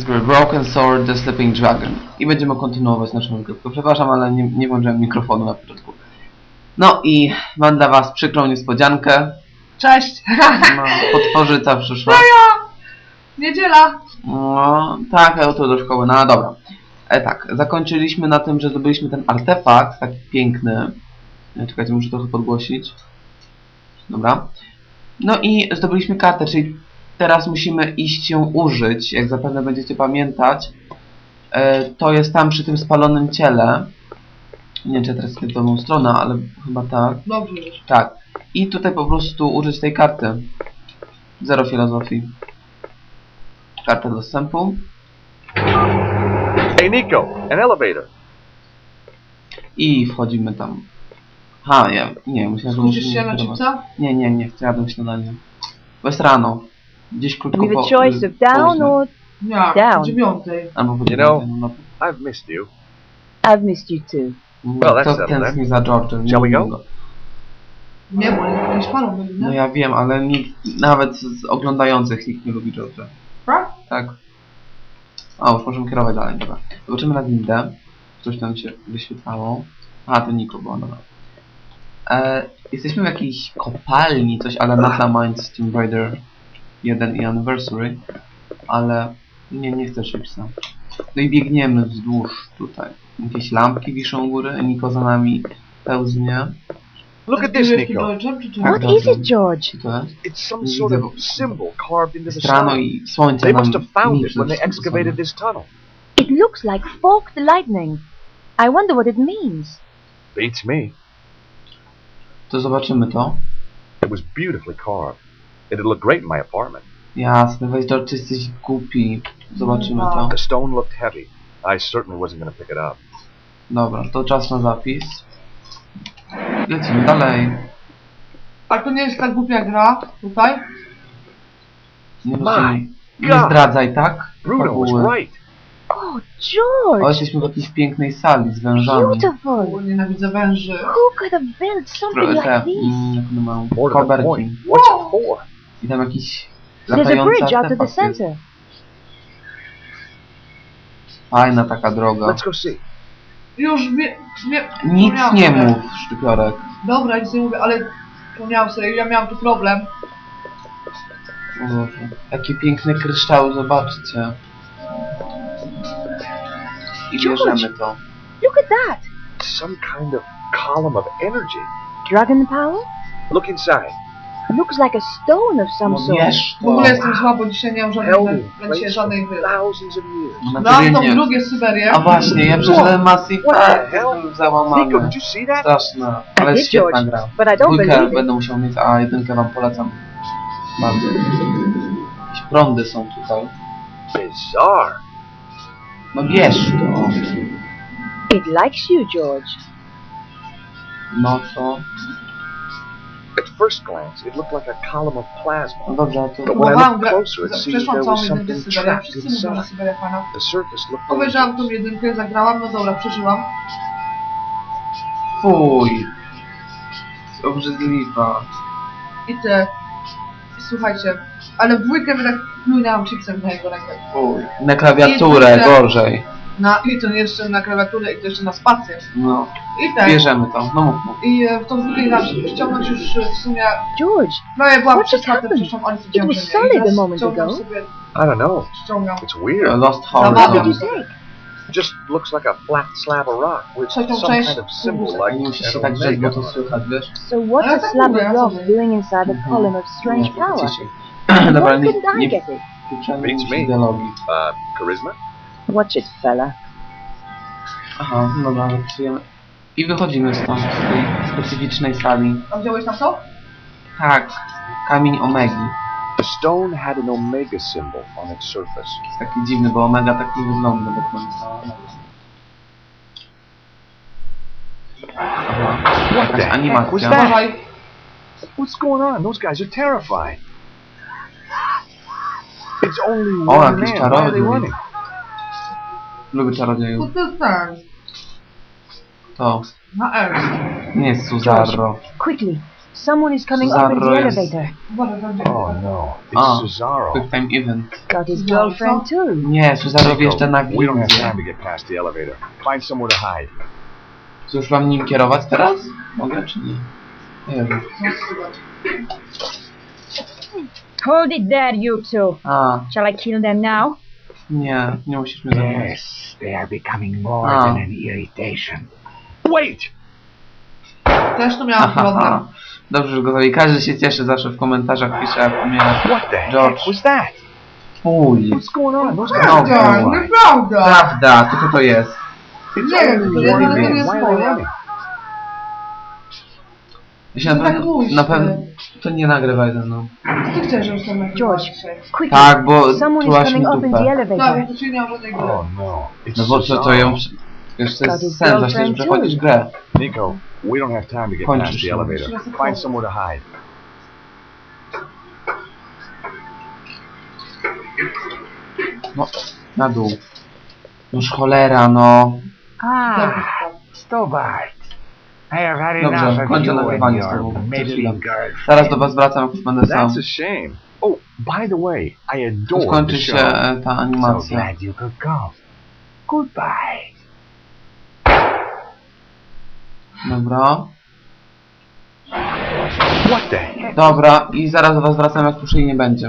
z gry Broken Sword The Sleeping Dragon. I będziemy kontynuować naszą rozgrywkę. Przepraszam, ale nie, nie włączyłem mikrofonu na początku. No i mam dla was przykrą niespodziankę. Cześć! No, potworzyca przyszła. Niedziela! No, tak, auto do szkoły, no dobra. E, tak, zakończyliśmy na tym, że zdobyliśmy ten artefakt, taki piękny. E, Czekajcie, muszę trochę podgłosić. Dobra. No i zdobyliśmy kartę, czyli teraz musimy iść ją użyć, jak zapewne będziecie pamiętać. E, to jest tam przy tym spalonym ciele. Nie wiem, czy ja teraz w dobrą stronę, ale chyba tak. Dobrze już. Tak. I tutaj po prostu użyć tej karty. Zero filozofii. Karta dostępu. Hey, Nico, an elevator. I wchodzimy tam. Ha, ja, nie, myślałem, że Musisz muszę... się na? Nie, nie, nie, chcę jadłem śniadanie. Bo jest rano. Gdzieś krótko With po... a choice of down or Nie, Down. dziewiątej. Albo po You know- dziewiątej, no, I've missed you. I've missed you too. no, Well, that's settled tęskni za George'em. nie Shall we go? Nie, bo byli, No nie? ja wiem, ale nikt, nawet z oglądających nikt nie lubi George'a. Tak? Tak. A, już możemy kierować dalej, dobra. Zobaczymy na windę. Coś tam się wyświetlało. A, to Niko było, dobra. E, jesteśmy w jakiejś kopalni, coś ale Mastermind z Tomb Raider 1 i Anniversary. Ale nie, nie chcę chipsa. No i biegniemy wzdłuż tutaj. Jakieś lampki wiszą u góry, Niko za nami pełznie. Look at this, Nico. Tak, What dobrze. is it, George? To jest? It's some sort of symbol carved into the Jest rano stone. i słońce They nam must have found it when they excavated this tunnel. It looks like forked lightning. I wonder what it means. Beats me. To zobaczymy to. It was beautifully carved. It'd look great in my apartment. Jasne, weź George, ty jesteś głupi. Zobaczymy to. The stone looked heavy. I certainly wasn't going to pick it up. Dobra, to czas na zapis. Lecimy dalej. A to nie jest tak głupia gra tutaj? Nie, My nie God. zdradzaj, tak? Bruno was right. Oh, O, George! jesteśmy w jakiejś pięknej sali z wężami. Beautiful. Bo nienawidzę węży. Who could have built something like this? mm, jak one mają, More koberki. point. What's it for? I tam jakiś There's a latający bridge out to the artefakt jest. center. Fajna taka droga. Let's go see. Już mnie... mnie Nic nie sobie. mów, szczypiorek. Dobra, nic nie mówię, ale... Wspomniałam sobie, ja miałam tu problem. O Boże. Jakie piękne kryształy, zobaczcie. I bierzemy to. Look at that. Some kind of column of energy. Dragon power? Look inside. Looks like a stone of some No sort. bierz W ogóle to. jestem zła, bo dzisiaj nie mam żadnej... Będzie żadnej gry. thousands of years. Na tą drugie Syberię. A właśnie, ja przeczytałem Massive What the tak, hell? jestem Nico, załamany. did you see that? Straszna, I ale did, świetna George, gra. but I don't Dwójkę believe it. będę musiał mieć, a jedynkę wam polecam. Bardzo. Jakieś prądy są tutaj. Bizarre. No bierz to. It likes you, George. No co? At first glance, it looked like a column of plasma. No dobrze, to... But when I Próbowałam looked grać. closer, it seemed Przeszłam there całą was jedynkę something trapped Wszyscy inside. The surface looked Obejrzałam tą dangerous. jedynkę, zagrałam, no dobra, przeżyłam. Fuj. Obrzydliwa. I te... Słuchajcie, ale w dwójkę mnie tak plujnęłam chipsem na jego rękę. Fuj. Na klawiaturę, gorzej. Na, I to jeszcze na klawiaturę i to jeszcze na spację. No, I tak. bierzemy to. No mów, mów. I e, w tą dałam się ściągnąć już e, w sumie... George, Prawie byłam What przed just kartę, happened? It was solid a moment ago. sobie, I don't know. ściągam. It's weird. Lost What Horizon. you take? Just looks like a flat slab of rock with some kind of symbol. Nie like musisz się an tak drzeć, bo omega. to słychać, wiesz? So what's a tak slab of rock doing inside a column of strange power? ciszej. Dobra, Why nie, couldn't I nie get it? Beats me. Uh, charisma? Watch it, fella. Aha, dobra, zapisujemy. I wychodzimy stąd, z tej specyficznej sali. A wziąłeś tam to? Tak, kamień Omegi. The stone had an omega symbol on its surface. Jest taki dziwny, bo Omega tak nie wygląda do końca. Aha, What the jakaś heck was animacja. that? Uważaj. What's going on? Those guys are terrified. It's only one man. Why are they czarownik. running? Lubię To czarodziejów. to jest ten. To Na R. nie jest Suzarro. Quickly, Someone is coming up in the Cesaro jest- elevator. Uważaj, tam gdzie Oh no, it's Ah. Cesaro. Quick time event. Got his No, girlfriend too. Nie, Cezaro wjeżdża na we don't have wizję. time to get past the elevator. Find somewhere to hide. Co, już mam nim kierować teraz? Mogę czy nie? Nie wiem. Hold it there, you two. A, Shall I kill them now? Nie, nie musisz mnie zabijać. Yes, they are becoming more Ah. than an irritation. Wait! Też tu miałam problem. Aha. Dobrze, że go zabiję. Każdy się cieszy zawsze w komentarzach pisze jak umiera. What the George. heck was that? Uj, What's going on? Guys No, are Prawda, była. nieprawda. prawda, to co to jest? It's Nie, only to jest- to jest moja. Running? Ja się na To tak pewno, na pewno, to nie nagrywaj ze mną. Co ty chcesz, żebyś tam George. Quickly. Tak, bo Someone is czułaś mi coming up in the dupę. Tak, elevator. nie żadnej gry. Oh no, it's No bo co, to ją... Wiesz, to jest sens, właśnie, że przechodzisz grę. Nico, we don't have time to get Kończysz past the ją. elevator. Find somewhere to hide. No, na dół. Noż cholera, no. Ah, Stobart. I have had Dobrze, enough of kończę you and nagrywanie z your tobą. Meddling. Zaraz do was wracam, jak już będę sam. That's a shame. Oh, by the way, I adored Skończy the się show. e, ta So animacja. glad you could come. Goodbye. Dobra. What the heck? Dobra, i zaraz do was wracam, jak już jej nie będzie.